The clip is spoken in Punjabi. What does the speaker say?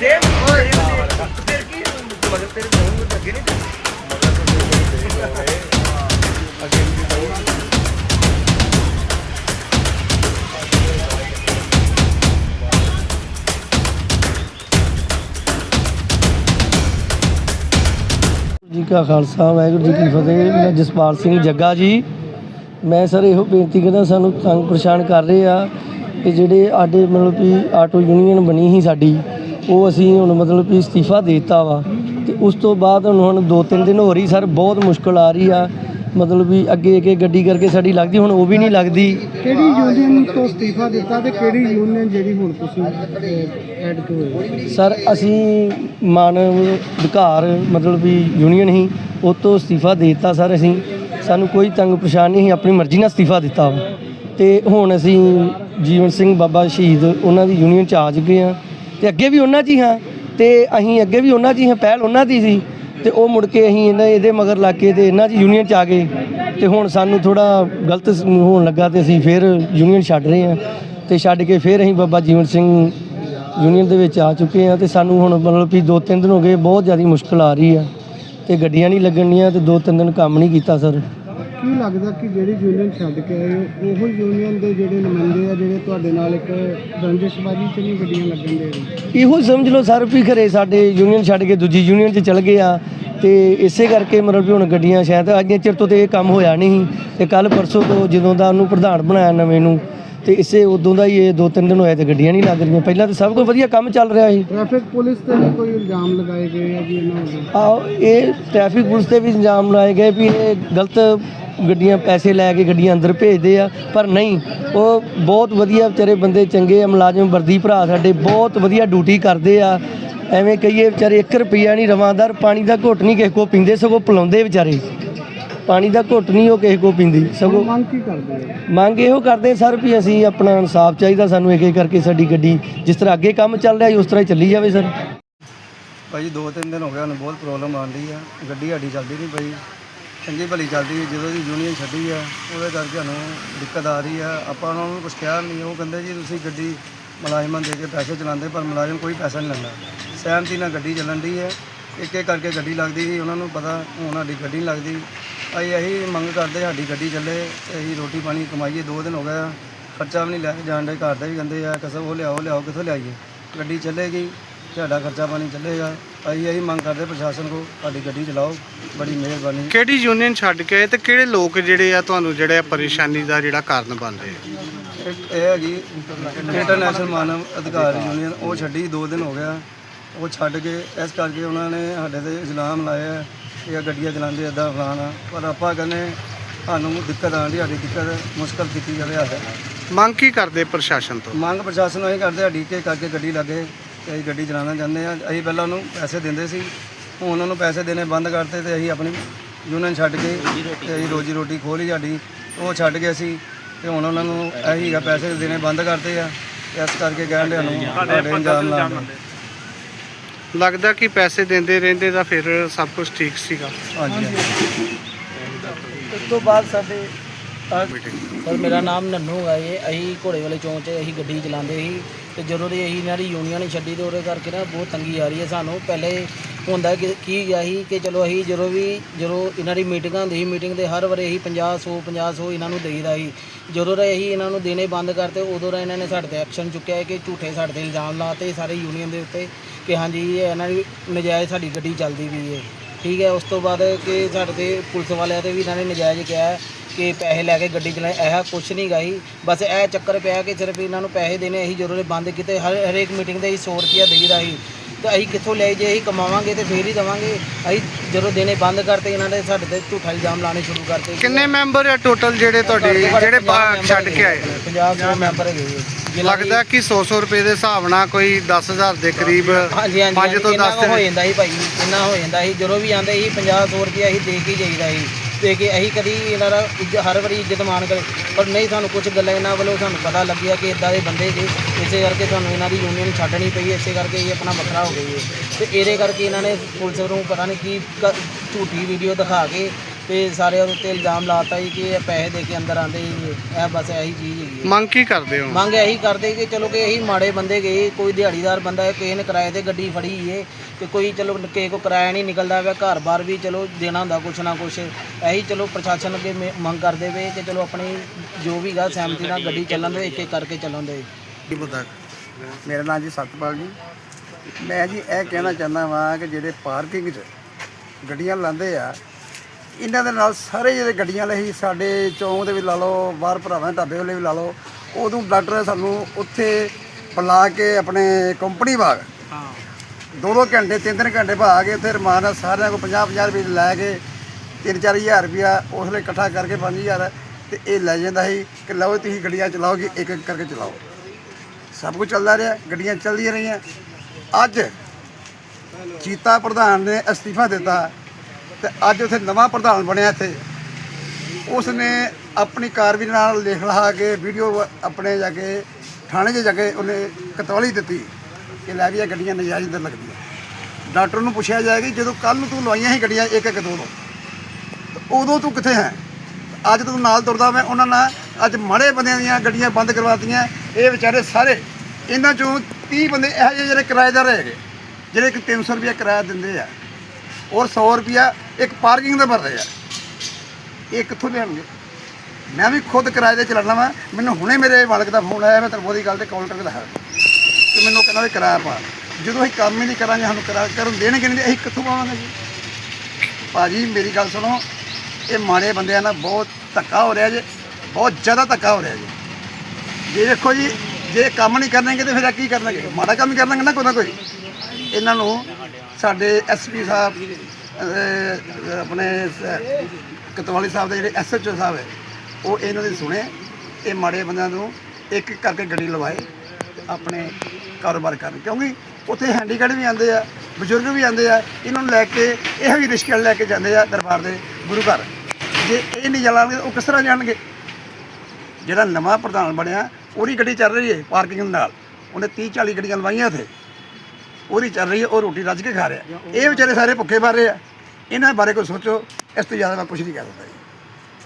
ਸੇਮ ਫਿਰ ਕੀ ਮਗਰ ਤੇਰੇ ਤੋਂ ਅੱਗੇ ਨਹੀਂ ਜੀ ਕਾ ਖਾਲਸਾ, ਵਾਹਿਗੁਰੂ ਜੀ ਕੀ ਫਤਿਹ। ਮੈਂ ਜਸਪਾਲ ਸਿੰਘ ਜੱਗਾ ਜੀ। ਮੈਂ ਸਰ ਇਹੋ ਬੇਨਤੀ ਕਰਦਾ, ਸਾਨੂੰ ਤੰਗ ਪਰੇਸ਼ਾਨ ਕਰ ਰਹੇ ਆ ਕਿ ਜਿਹੜੇ ਸਾਡੇ ਮਤਲਬ ਕਿ ਆਟੋ ਯੂਨੀਅਨ ਬਣੀ ਸੀ ਸਾਡੀ ਉਹ ਅਸੀਂ ਹੁਣ ਮਤਲਬ ਵੀ ਅਸਤੀਫਾ ਦੇ ਦਿੱਤਾ ਵਾ। ਤੇ ਉਸ ਤੋਂ ਬਾਅਦ ਹੁਣ ਹੁਣ ਦੋ ਤਿੰਨ ਦਿਨ ਹੋ ਰਹੀ ਸਰ ਬਹੁਤ ਮੁਸ਼ਕਲ ਆ ਰਹੀ ਆ। ਮਤਲਬ ਵੀ ਅੱਗੇ ਅੱਗੇ ਗੱਡੀ ਕਰਕੇ ਸਾਡੀ ਲੱਗਦੀ ਹੁਣ ਉਹ ਵੀ ਨਹੀਂ ਲੱਗਦੀ। ਕਿਹੜੀ ਯੂਨੀਅਨ ਤੋਂ ਅਸਤੀਫਾ ਦਿੱਤਾ ਤੇ ਕਿਹੜੀ ਯੂਨੀਅਨ ਜਿਹੜੀ ਹੁਣ ਤੁਸੀਂ ਐਡ ਹੋਏ? ਸਰ ਅਸੀਂ ਮਾਨਵ ਅਧਿਕਾਰ ਮਤਲਬ ਵੀ ਯੂਨੀਅਨ ਹੀ ਉਹ ਤੋਂ ਅਸਤੀਫਾ ਦੇ ਦਿੱਤਾ ਸਰ ਅਸੀਂ। ਸਾਨੂੰ ਕੋਈ ਤੰਗ ਪਰੇਸ਼ਾਨ ਨਹੀਂ ਆਪਣੀ ਮਰਜ਼ੀ ਨਾਲ ਅਸਤੀਫਾ ਦਿੱਤਾ ਵਾ। ਤੇ ਹੁਣ ਅਸੀਂ ਜੀਵਨ ਸਿੰਘ ਬਾਬਾ ਸ਼ਹੀਦ ਉਹਨਾਂ ਦੀ ਯੂਨੀਅਨ ਚ ਆ ਚੁੱਕੇ ਆ ਤੇ ਅੱਗੇ ਵੀ ਉਹਨਾਂ 'ਚ ਹੀ ਹਾਂ ਤੇ ਅਸੀਂ ਅੱਗੇ ਵੀ ਉਹਨਾਂ 'ਚ ਹੀ ਹਾਂ, ਪਹਿਲ ਉਹਨਾਂ ਦੀ ਸੀ ਤੇ ਉਹ ਮੁੜ ਕੇ ਅਸੀਂ ਇਹਨਾਂ ਇਹਦੇ ਮਗਰ ਲੱਗ ਕੇ ਤੇ ਇਹਨਾਂ 'ਚ ਯੂਨੀਅਨ ਚ ਆ ਗਏ ਤੇ ਹੁਣ ਸਾਨੂੰ ਥੋੜਾ ਗਲਤ ਹੋਣ ਲੱਗਾ ਤੇ ਅਸੀਂ ਫਿਰ ਯੂਨੀਅਨ ਛੱਡ ਰਹੇ ਹਾਂ ਤੇ ਛੱਡ ਕੇ ਫਿਰ ਅਸੀਂ ਬਾਬਾ ਜੀਵਨ ਸਿੰਘ ਯੂਨੀਅਨ ਦੇ ਵਿੱਚ ਆ ਚੁੱਕੇ ਆ ਤੇ ਸਾਨੂੰ ਹੁਣ ਮਤਲਬ ਵੀ ਦੋ ਤਿੰਨ ਦਿਨ ਹੋ ਗਏ, ਬਹੁਤ ਜ਼ਿਆਦਾ ਮੁਸ਼ਕਲ ਆ ਰਹੀ ਆ ਤੇ ਗੱਡੀਆਂ ਨਹੀਂ ਲੱਗਣੀਆਂ ਤੇ ਦੋ ਤਿੰਨ ਦਿਨ ਕੰਮ ਨਹੀਂ ਕੀਤਾ, ਸਰ। ਕੀ ਲੱਗਦਾ ਕਿ ਜਿਹੜੀ ਯੂਨੀਅਨ ਛੱਡ ਕੇ ਆਏ ਉਹ ਯੂਨੀਅਨ ਦੇ ਜਿਹੜੇ ਨੁਮਾਇੰਦੇ ਆ ਜਿਹੜੇ ਤੁਹਾਡੇ ਨਾਲ ਇੱਕ ਰੰਜਿਸ਼ਬਾਜੀ ਚ ਨਹੀਂ ਗੱਡੀਆਂ ਲੱਗਣ ਦੇ ਰਹੇ? ਇਹੋ ਸਮਝ ਲਓ ਸਰ ਵੀ ਘਰੇ ਸਾਡੇ ਯੂਨੀਅਨ ਛੱਡ ਕੇ ਦੂਜੀ ਯੂਨੀਅਨ 'ਚ ਚਲ ਗਏ ਆ ਤੇ ਇਸੇ ਕਰਕੇ ਮਤਲਬ ਵੀ ਹੁਣ ਗੱਡੀਆਂ ਸ਼ਾਇਦ ਅੱਗੇ ਚਿਰ ਤੋਂ ਤੇ ਇਹ ਕੰਮ ਹੋਇਆ ਨਹੀਂ ਤੇ ਕੱਲ ਪਰਸੋਂ ਤੋਂ ਜਦੋਂ ਦਾ ਉਹਨੂੰ ਪ੍ਰਧਾਨ ਬਣਾਇਆ ਨਵੇਂ ਨੂੰ ਤੇ ਇਸੇ ਉਦੋਂ ਦਾ ਹੀ ਇਹ ਦੋ ਤਿੰਨ ਦਿਨ ਹੋਏ ਤੇ ਗੱਡੀਆਂ ਨਹੀਂ ਲੱਗ ਰਹੀਆਂ। ਪਹਿਲਾਂ ਤਾਂ ਸਭ ਕੁਝ ਵਧੀਆ ਕੰਮ ਚੱਲ ਰਿਹਾ ਸੀ। ਟ੍ਰੈਫਿਕ ਪੁਲਿਸ ਤੇ ਵੀ ਕੋਈ ਇਲਜ਼ਾਮ ਲਗਾਏ ਗਏ ਆ ਜੀ ਇਹਨਾਂ ਵੱਲੋਂ ਆਹੋ ਇਹ ਟ੍ਰੈਫਿਕ ਪੁਲਿਸ ਤੇ ਵੀ ਇਲਜ਼ਾਮ ਲਾਏ ਗਏ ਵੀ ਇਹ ਗਲਤ ਗੱਡੀਆਂ ਪੈਸੇ ਲੈ ਕੇ ਗੱਡੀਆਂ ਅੰਦਰ ਭੇਜਦੇ ਆ ਪਰ ਨਹੀਂ ਉਹ ਬਹੁਤ ਵਧੀਆ ਵਿਚਾਰੇ ਬੰਦੇ ਚੰਗੇ ਆ ਮੁਲਾਜ਼ਮ ਵਰਦੀ ਭਰਾ ਸਾਡੇ ਬਹੁਤ ਵਧੀਆ ਡਿਊਟੀ ਕਰਦੇ ਆ। ਐਵੇਂ ਕਹੀਏ ਵਿਚਾਰੇ 1 ਰੁਪਿਆ ਨਹੀਂ ਰਵਾਂਦਾਰ ਪਾਣੀ ਦਾ ਘੁੱਟ ਨਹੀਂ ਕਿਸੇ ਕੋ ਪੀਂਦੇ ਸਗੋਂ ਪਿਲਾਉਂਦੇ ਵਿਚਾਰੇ। ਪਾਣੀ ਦਾ ਘੁੱਟ ਨਹੀਂ ਉਹ ਕਿਸੇ ਕੋ ਪੀਂਦੀ ਸਗੋਂ ਮੰਗ ਕੀ ਕਰਦੇ ਆ? ਮੰਗ ਇਹੋ ਕਰਦੇ ਸਰ ਵੀ ਅਸੀਂ ਆਪਣਾ ਇਨਸਾਫ ਚਾਹੀਦਾ ਸਾਨੂੰ ਇੱਕ ਇੱਕ ਕਰਕੇ ਸਾਡੀ ਗੱਡੀ ਜਿਸ ਤਰ੍ਹਾਂ ਅੱਗੇ ਕੰਮ ਚੱਲ ਰਿਹਾ ਸੀ ਉਸ ਤਰ੍ਹਾਂ ਹੀ ਚੱਲੀ ਜਾਵੇ ਸਰ। ਭਾਜੀ ਦੋ ਤਿੰਨ ਦਿਨ ਹੋ ਗਿਆ ਸਾਨੂੰ ਬਹੁਤ ਪ੍ਰੋਬਲਮ ਆਉਂਦੀ ਆ। ਗੱਡੀ ਸਾਡੀ ਚੱਲਦੀ ਨਹੀਂ ਪਈ। ਚੰਗੀ ਭਲੀ ਚੱਲਦੀ ਹੈ ਜਦੋਂ ਦੀ ਯੂਨੀਅਨ ਛੱਡੀ ਹੈ ਉਹਦੇ ਕਰਕੇ ਸਾਨੂੰ ਦਿੱਕਤ ਆ ਰਹੀ ਹੈ ਆਪਾਂ ਉਹਨਾਂ ਨੂੰ ਕੁਝ ਕਿਹਾ ਨਹੀਂ, ਉਹ ਕਹਿੰਦੇ ਜੀ ਤੁਸੀਂ ਗੱਡੀ ਮੁਲਾਜ਼ਮਾਂ ਦੇ ਕੇ ਪੈਸੇ ਚਲਾਉਂਦੇ, ਪਰ ਮੁਲਾਜ਼ਮ ਕੋਈ ਪੈਸਾ ਨਹੀਂ ਲੈਂਦਾ। ਸਹਿਮਤੀ ਨਾਲ ਗੱਡੀ ਚੱਲਣ ਦੀ ਹੈ ਇੱਕ ਇੱਕ ਕਰਕੇ ਗੱਡੀ ਲੱਗਦੀ ਸੀ, ਉਹਨਾਂ ਨੂੰ ਪਤਾ ਹੁਣ ਸਾਡੀ ਗੱਡੀ ਨਹੀਂ ਲੱਗਦੀ। ਅਸੀਂ ਇਹੀ ਮੰਗ ਕਰਦੇ, ਸਾਡੀ ਗੱਡੀ ਚੱਲੇ ਤੇ ਅਸੀਂ ਰੋਟੀ ਪਾਣੀ ਕਮਾਈਏ, ਦੋ ਦਿਨ ਹੋ ਗਏ ਆ, ਖਰਚਾ ਵੀ ਨਹੀਂ ਲੈ ਕੇ ਜਾਣ ਦੇ, ਘਰ ਦੇ ਵੀ ਕਹਿੰਦੇ ਆ, ਕਸਮ ਉਹ ਲਿਆਓ ਲਿਆਓ, ਕਿੱਥੋਂ ਲਿਆਈਏ? ਗੱਡੀ ਚੱਲੇਗੀ ਤੁਹਾਡਾ ਖਰਚਾ ਪਾਣੀ ਚੱਲੇਗਾ। ਅਸੀਂ ਇਹੀ ਮੰਗ ਕਰਦੇ ਪ੍ਰਸ਼ਾਸਨ ਕੋ ਸਾਡੀ ਗੱਡੀ ਚਲਾਓ ਬੜੀ ਮਿਹਰਬਾਨੀ। ਕਿਹੜੀ ਯੂਨੀਅਨ ਛੱਡ ਕੇ ਆਏ ਤੇ ਕਿਹੜੇ ਲੋਕ ਜਿਹੜੇ ਆ ਤੁਹਾਨੂੰ ਜਿਹੜੇ ਆ ਪਰੇਸ਼ਾਨੀ ਦਾ ਜਿਹੜਾ ਕਾਰਨ ਬਣਦੇ ਆ? ਇਹ ਇਹ ਹੈਗੀ ਇੰਟਰਨੈਸ਼ਨਲ ਮਾਨਵ ਅਧਿਕਾਰ ਯੂਨੀਅਨ ਉਹ ਛੱਡੀ ਦੋ ਦਿਨ ਹੋ ਗਿਆ। ਉਹ ਛੱਡ ਕੇ ਇਸ ਕਰਕੇ ਉਹਨਾਂ ਨੇ ਸਾਡੇ ਤੇ ਇਲਜ਼ਾਮ ਲਾਇਆ ਕਿ ਇਹ ਗੱਡੀਆਂ ਚਲਾਉਂਦੇ ਇਦਾਂ ਫਲਾਣਾ। ਪਰ ਆਪਾਂ ਕਹਿੰਦੇ ਸਾਨੂੰ ਦਿੱਕਤ ਆਉਂਦੀ ਸਾਡੀ ਦਿੱਕਤ ਮੁਸ਼ਕਲ ਕੀਤੀ ਜਾਵੇ ਸਾਡੇ ਮੰਗ ਕੀ ਕਰਦੇ ਪ੍ਰਸ਼ਾਸਨ ਤੋਂ? ਮੰਗ ਪ੍ਰਸ਼ਾਸਨ ਨੂੰ ਇਹ ਕਰਦੇ ਆ ਡੀਕੇ ਕਰਕੇ ਗੱਡੀ ਲੱਗੇ। ਤੇ ਅਸੀਂ ਗੱਡੀ ਚਲਾਉਣਾ ਚਾਹੁੰਦੇ ਆ ਅਸੀਂ ਪਹਿਲਾਂ ਉਹਨੂੰ ਪੈਸੇ ਦਿੰਦੇ ਸੀ। ਹੁਣ ਉਹਨਾਂ ਨੂੰ ਪੈਸੇ ਦੇਣੇ ਬੰਦ ਕਰਤੇ ਤੇ ਅਸੀਂ ਆਪਣੀ ਯੂਨੀਅਨ ਛੱਡ ਕੇ ਤੇ ਅਸੀਂ ਰੋਜੀ ਰੋਟੀ ਖੋਲੀ ਸਾਡੀ। ਉਹ ਛੱਡ ਕੇ ਅਸੀਂ ਤੇ ਹੁਣ ਉਹਨਾਂ ਨੂੰ ਇਹੀ ਹੈਗਾ ਪੈਸੇ ਦੇਣੇ ਬੰਦ ਕਰਤੇ ਆ। ਇਸ ਕਰਕੇ ਕਹਿਣ ਦੇ ਨੂੰ ਸਾਡੇ ਇੰਜਾਮ ਲਾਉਣ ਲੱਗਦਾ ਕਿ ਪੈਸੇ ਦਿੰਦੇ ਰਹਿੰਦੇ ਤਾਂ ਫਿਰ ਸਭ ਕੁਝ ਠੀਕ ਸੀਗਾ। ਹਾਂਜੀ ਹਾਂਜੀ। ਉਸ ਤੋਂ ਬਾਅਦ ਸਾਡੇ ਪਰ ਮੇਰਾ ਨਾਮ ਨੰਨੂ ਹੈ ਇਹ ਅਸੀਂ ਘੋੜੇ ਵਾਲੇ ਚੌਂਕ 'ਚ ਅਸੀਂ ਗੱਡੀ ਚਲਾਉਂਦੇ ਸੀ। ਤੇ ਜਦੋਂ ਦੀ ਅਸੀਂ ਇਹਨਾਂ ਦੀ ਯੂਨੀਅਨ ਹੀ ਛੱਡੀ ਤੇ ਉਹਦੇ ਕਰਕੇ ਨਾ ਬਹੁਤ ਤੰਗੀ ਆ ਰਹੀ ਹੈ ਸਾਨੂੰ। ਪਹਿਲੇ ਹੁੰਦਾ ਕਿ ਕੀ ਗਿਆ ਸੀ ਕਿ ਚਲੋ ਅਸੀਂ ਜਦੋਂ ਵੀ ਜਦੋਂ ਇਹਨਾਂ ਦੀ ਮੀਟਿੰਗਾਂ ਹੁੰਦੀ ਸੀ ਮੀਟਿੰਗ ਦੇ ਹਰ ਵਾਰੀ ਅਸੀਂ 50 100 50 100 ਇਹਨਾਂ ਨੂੰ ਦੇਈਦਾ ਸੀ। ਜਦੋਂ ਦਾ ਅਸੀਂ ਇਹਨਾਂ ਨੂੰ ਦੇਣੇ ਬੰਦ ਕਰਤੇ, ਉਦੋਂ ਦਾ ਇਹਨਾਂ ਨੇ ਸਾਡੇ ਤੇ ਐਕਸ਼ਨ ਚੁੱਕਿਆ ਹੈ ਕਿ ਝੂਠੇ ਸਾਡੇ ਤੇ ਇਲਜ਼ਾਮ ਲਾਤੇ ਸਾਰੇ ਯੂਨੀਅਨ ਦੇ ਉੱਤੇ ਕਿ ਹਾਂਜੀ, ਇਹ ਇਹਨਾਂ ਦੀ ਨਜਾਇਜ਼ ਸਾਡੀ ਗੱਡੀ ਚੱਲਦੀ ਵੀ ਹੈ। ਠੀਕ ਹੈ, ਉਸ ਤੋਂ ਬਾਅਦ ਕਿ ਸਾਡੇ ਤੇ ਪੁਲਿਸ ਵਾਲਿਆਂ ਤੇ ਵੀ ਇਹਨਾਂ ਨੇ ਨਜਾਇਜ਼ ਕਿਹਾ ਕਿ ਪੈਸੇ ਲੈ ਕੇ ਗੱਡੀ ਚਲਾਏ ਇਹ ਕੁਛ ਨਹੀਂ ਗਾਈ ਬਸ ਇਹ ਚੱਕਰ ਪਿਆ ਕਿ ਸਿਰਫ ਇਹਨਾਂ ਨੂੰ ਪੈਸੇ ਦੇਣੇ ਅਸੀਂ ਦੇ ਬੰਦ ਕੀਤੇ ਹਰ ਹਰੇਕ ਮੀਟਿੰਗ ਤੇ ਅਸੀਂ 100 ਰੁਪਿਆ ਦੇਈਦਾ ਸੀ। ਤੇ ਅਸੀਂ ਕਿੱਥੋਂ ਲੈ ਜੇ ਅਸੀਂ ਕਮਾਵਾਂਗੇ ਤੇ ਫੇਰ ਹੀ ਦੇਵਾਂਗੇ। ਅਸੀਂ ਜਦੋਂ ਦੇਣੇ ਬੰਦ ਕਰਤੇ ਇਹਨਾਂ ਨੇ ਸਾਡੇ ਤੇ ਝੂਠਾ ਇਲਜ਼ਾਮ ਲਾਣੇ ਸ਼ੁਰੂ ਕਰਤੇ। ਕਿੰਨੇ ਮੈਂਬਰ ਆ ਟੋਟਲ ਜਿਹੜੇ ਤੁਹਾਡੇ ਜਿਹੜੇ ਛੱਡ ਕੇ ਆਏ? 50 100 ਮੈਂਬਰ ਹੈਗੇ ਦੀ- ਲੱਗਦਾ ਕਿ 100 100 ਰੁਪਏ ਦੇ ਹਿਸਾਬ ਨਾਲ ਕੋਈ 10000 ਦੇ ਕਰੀਬ ਹਾਂਜੀ ਹਾਂਜੀ 5 ਤੋਂ ਇੰਨਾ 10 ਕੁ ਹੋ ਜਾਂਦਾ ਸੀ ਭਾਈ ਇੰਨਾ ਹੋ ਜਾਂਦਾ ਸੀ। ਜਦੋਂ ਵੀ ਆਂਦੇ ਸੀ 50 100 ਰੁਪਏ ਅਸੀਂ ਦੇ ਕੇ ਹੀ ਜਾਈਦਾ ਸੀ। ਤੇ ਕਿ ਅਸੀਂ ਕਦੀ ਇਹਨਾਂ ਦਾ ਇੱਜ਼- ਹਰ ਵਾਰੀ ਇੱਜ਼ਤ ਮਾਨ ਕਰੇ। ਪਰ ਨਹੀਂ ਸਾਨੂੰ ਕੁਝ ਗੱਲਾਂ ਇਹਨਾਂ ਵੱਲੋਂ ਸਾਨੂੰ ਪਤਾ ਲੱਗਿਆ ਕਿ ਇਦਾਂ ਦੇ ਬੰਦੇ ਜੀ ਇਸੇ ਕਰਕੇ ਸਾਨੂੰ ਇਹਨਾਂ ਦੀ ਯੂਨੀਅਨ ਛੱਡਣੀ ਪਈ, ਇਸੇ ਕਰਕੇ ਇਹ ਆਪਣਾ ਵੱਖਰਾ ਹੋ ਗਈ ਹੈ ਤੇ ਇਹਦੇ ਕਰਕੇ ਇਹਨਾਂ ਨੇ ਪੁਲਿਸ ਨੂੰ ਪਤਾ ਨਹੀਂ ਕੀ ਕ- ਝੂਠੀ ਵੀਡੀਓ ਦਿਖਾ ਕੇ ਤੇ ਸਾਰੇ ਉਹਦੇ ਉੱਤੇ ਇਲਜ਼ਾਮ ਲਾਤਾ ਜੀ ਕਿ ਇਹ ਪੈਸੇ ਦੇ ਕੇ ਅੰਦਰ ਆਂਦੇ ਜੀ ਇਹ ਬਸ ਇਹੀ ਚੀਜ਼ ਹੈਗੀ ਹੈ। ਮੰਗ ਕੀ ਕਰਦੇ ਹੋ? ਮੰਗ ਇਹੀ ਕਰਦੇ ਕਿ ਚਲੋ ਕਿ ਇਹੀ ਮਾੜੇ ਬੰਦੇ ਗਏ ਕੋਈ ਦਿਹਾੜੀਦਾਰ ਬੰਦਾ ਹੈ ਕਿਸੇ ਨੇ ਕਿਰਾਏ ਤੇ ਗੱਡੀ ਫੜੀ ਏ ਤੇ ਕੋਈ ਚਲੋ ਕਿਸੇ ਕੋ ਕਿਰਾਇਆ ਨਹੀਂ ਨਿਕਲਦਾ ਵਾ ਘਰ-ਬਾਰ ਵੀ ਚਲੋ ਦੇਣਾ ਹੁੰਦਾ ਕੁਛ ਨਾ ਕੁਛ। ਇਹੀ ਚਲੋ ਪ੍ਰਸ਼ਾਸਨ ਅੱਗੇ ਮੇ- ਮੰਗ ਕਰਦੇ ਵੇ ਕਿ ਚਲੋ ਆਪਣੀ ਜੋ ਵੀ ਗਾ ਸਹਿਮਤੀ ਨਾਲ ਗੱਡੀ ਚੱਲਣ ਦੇ ਇੱਕ ਇੱਕ ਕਰਕੇ ਚੱਲਣ ਦੇ। ਮੇਰਾ ਨਾਮ ਜੀ ਸਤਪਾਲ ਜੀ। ਮੈਂ ਜੀ ਇਹ ਕਹਿਣਾ ਚਾਹੁੰਦਾ ਵਾਂ ਕਿ ਜਿਹੜੇ ਪਾਰਕਿੰਗ 'ਚ ਗੱਡੀਆਂ ਲਾਉਂਦੇ ਆ ਇਹਨਾਂ ਦੇ ਨਾਲ ਸਾਰੇ ਜਿਹੜੇ ਗੱਡੀਆਂ ਲਈ ਸਾਡੇ ਚੌਂਕ ਦੇ ਵੀ ਲਾ ਲਓ ਬਾਹਰ ਭਰਾਵਾਂ ਦੇ ਢਾਬੇ ਵਾਲੇ ਵੀ ਲਾ ਲਓ ਉਦੋਂ ਡਾਕਟਰ ਸਾਨੂੰ ਉੱਥੇ ਬੁਲਾ ਕੇ ਆਪਣੇ ਕੰਪਨੀ ਬਾਗ ਹਾਂ। ਦੋ ਦੋ ਘੰਟੇ ਤਿੰਨ ਤਿੰਨ ਘੰਟੇ ਭਾ ਕੇ ਉੱਥੇ ਰਮਾਨ ਨਾਲ ਸਾਰਿਆਂ ਕੋਲ 50 50 ਰੁਪਏ ਲੈ ਕੇ ਤਿੰਨ ਚਾਰ ਹਜ਼ਾਰ ਰੁਪਇਆ ਉਸ ਵੇਲੇ ਇਕੱਠਾ ਕਰਕੇ 5000 ਤੇ ਇਹ ਲੈ ਜਾਂਦਾ ਸੀ ਕਿ ਲਓ ਤੁਸੀਂ ਗੱਡੀਆਂ ਚਲਾਓਗੇ ਇੱਕ ਇੱਕ ਕਰਕੇ ਚਲਾਓ। ਸਭ ਕੁਝ ਚੱਲਦਾ ਰਿਹਾ ਗੱਡੀਆਂ ਚੱਲਦੀਆਂ ਰਹੀਆਂ। ਅੱਜ ਚੀਤਾ ਪ੍ਰਧਾਨ ਨੇ ਅਸਤੀਫਾ ਦਿੱਤਾ। ਤੇ ਅੱਜ ਉੱਥੇ ਨਵਾਂ ਪ੍ਰਧਾਨ ਬਣਿਆ ਇੱਥੇ। ਉਸ ਨੇ ਆਪਣੀ ਕਾਰਵਾਈ ਨਾਲ ਲਿਖ ਲਾ ਕੇ ਵੀਡੀਓ ਆਪਣੇ ਜਾ ਕੇ, ਥਾਣੇ 'ਚ ਜਾ ਕੇ ਉਹਨੇ ਕਤੌਲੀ ਦਿੱਤੀ ਕਿ ਲੈ ਵੀ ਇਹ ਗੱਡੀਆਂ ਨਜਾਇਜ਼ ਅੰਦਰ ਲੱਗਦੀਆਂ। ਡਾਕਟਰ ਨੂੰ ਪੁੱਛਿਆ ਜਾਏਗਾ ਜਦੋਂ ਕੱਲ ਨੂੰ ਤੂੰ ਲਵਾਈਆਂ ਸੀ ਗੱਡੀਆਂ ਇੱਕ ਇੱਕ ਦੋ ਦੋ ਤੇ ਉਦੋਂ ਤੂੰ ਕਿੱਥੇ ਹੈ? ਅੱਜ ਤੂੰ ਨਾਲ ਤੁਰਦਾ ਮੈਂ ਉਹਨਾਂ ਨਾਲ, ਅੱਜ ਮਾੜੇ ਬੰਦਿਆਂ ਦੀਆਂ ਗੱਡੀਆਂ ਬੰਦ ਕਰਵਾਤੀਆਂ, ਇਹ ਵਿਚਾਰੇ ਸਾਰੇ। ਇਹਨਾਂ ਚੋਂ 30 ਬੰਦੇ ਇਹੋ ਜਿਹੇ ਜਿਹੜੇ ਕਿਰਾਏਦਾਰ ਹੈਗੇ, ਜਿਹੜੇ ਕਿ 300 ਰੁਪਏ ਕਿਰਾਇਆ ਦਿੰਦੇ ਆ। ਔਰ 100 ਰੁਪਿਆ ਇੱਕ ਪਾਰਕਿੰਗ ਦਾ ਭਰਦੇ ਆ। ਇਹ ਕਿੱਥੋਂ ਲਿਆਉਣਗੇ? ਮੈਂ ਵੀ ਖੁਦ ਕਿਰਾਏ ਤੇ ਚਲਾਉਣਾ ਵਾਂ। ਮੈਨੂੰ ਹੁਣੇ ਮੇਰੇ ਮਾਲਕ ਦਾ ਫੋਨ ਆਇਆ, ਮੈਂ ਤੈਨੂੰ ਉਹਦੀ ਗੱਲ ਤੇ ਕਾਲ ਕਰਕੇ ਦੱਸਾਂ ਤੇ ਮੈਨੂੰ ਕਹਿੰਦਾ ਵੀ ਕਿਰਾਇਆ ਪਾ। ਜਦੋਂ ਅਸੀਂ ਕੰਮ ਹੀ ਨਹੀਂ ਕਰਾਂਗੇ, ਸਾਨੂੰ ਕਿਰਾਇਆ ਕਰਨ ਦੇਣਗੇ ਨਹੀਂ ਅਸੀਂ ਕਿੱਥੋਂ ਪਾਵਾਂਗੇ ਜੀ? ਭਾਜੀ, ਮੇਰੀ ਗੱਲ ਸੁਣੋ। ਇਹ ਮਾੜੇ ਬੰਦਿਆਂ ਨਾਲ ਬਹੁਤ ਧੱਕਾ ਹੋ ਰਿਹਾ ਜੇ। ਬਹੁਤ ਜ਼ਿਆਦਾ ਧੱਕਾ ਹੋ ਰਿਹਾ ਜੀ। ਜੇ ਦੇਖੋ ਜੀ, ਜੇ ਕੰਮ ਨਹੀਂ ਕਰਨਗੇ ਤੇ ਫਿਰ ਇਹ ਕੀ ਕਰਨਗੇ? ਮਾੜਾ ਕੰਮ ਕਰਨਗੇ ਨਾ ਕੋਈ ਨਾ ਕੋਈ। ਇਹਨਾਂ ਨੂੰ ਸਾਡੇ ਐਸਪੀ ਸਾਹਿਬ ਆਪਣੇ ਕਤਵਾਲੀ ਸਾਹਿਬ ਦੇ ਜਿਹੜੇ ਐਸਐਚਓ ਸਾਹਿਬ ਹੈ, ਉਹ ਇਹਨਾਂ ਦੇ ਸੁਣੇ, ਇਹ ਮਾੜੇ ਬੰਦਿਆਂ ਨੂੰ ਇੱਕ ਇੱਕ ਕਰਕੇ ਗੱਡੀ ਲਵਾਏ ਆਪਣੇ ਕਾਰੋਬਾਰ ਕਰਨ। ਕਿਉਂਕਿ ਉੱਥੇ ਹੈਂਡੀਕੈਡ ਵੀ ਆਉਂਦੇ ਆ, ਬਜ਼ੁਰਗ ਵੀ ਆਉਂਦੇ ਆ, ਇਹਨਾਂ ਨੂੰ ਲੈ ਕੇ ਇਹ ਵੀ ਰਿਸ਼ਕਲ ਲੈ ਕੇ ਜਾਂਦੇ ਆ ਦਰਬਾਰ ਦੇ ਗੁਰੂ ਘਰ। ਜੇ ਇਹ ਨਹੀਂ ਜਾਣਗੇ ਉਹ ਕਿਸ ਤਰ੍ਹਾਂ ਜਾਣਗੇ? ਜਿਹੜਾ ਨਵਾਂ ਪ੍ਰਧਾਨ ਬਣਿਆ, ਉਹਦੀ ਗੱਡੀ ਚੱਲ ਰਹੀ ਹੈ ਪਾਰਕਿੰਗ ਨਾਲ। ਉਹਨੇ 30 40 ਗੱਡੀਆਂ ਲਵਾਈਆਂ ਇੱਥੇ ਉਹਦੀ ਚੱਲ ਰਹੀ ਹੈ, ਉਹ ਰੋਟੀ ਰੱਜ ਕੇ ਖਾ ਰਿਹਾ। ਇਹ ਵਿਚਾਰੇ ਸਾਰੇ ਭੁੱਖੇ ਮਰ ਰਹੇ ਆ। ਇਹਨਾਂ ਬਾਰੇ ਕੋਈ ਸੋਚੋ, ਇਸ ਤੋਂ ਜ਼ਿਆਦਾ ਮੈਂ ਕੁਝ ਨਹੀਂ ਕਹਿ ਸਕਦਾ ਜੀ।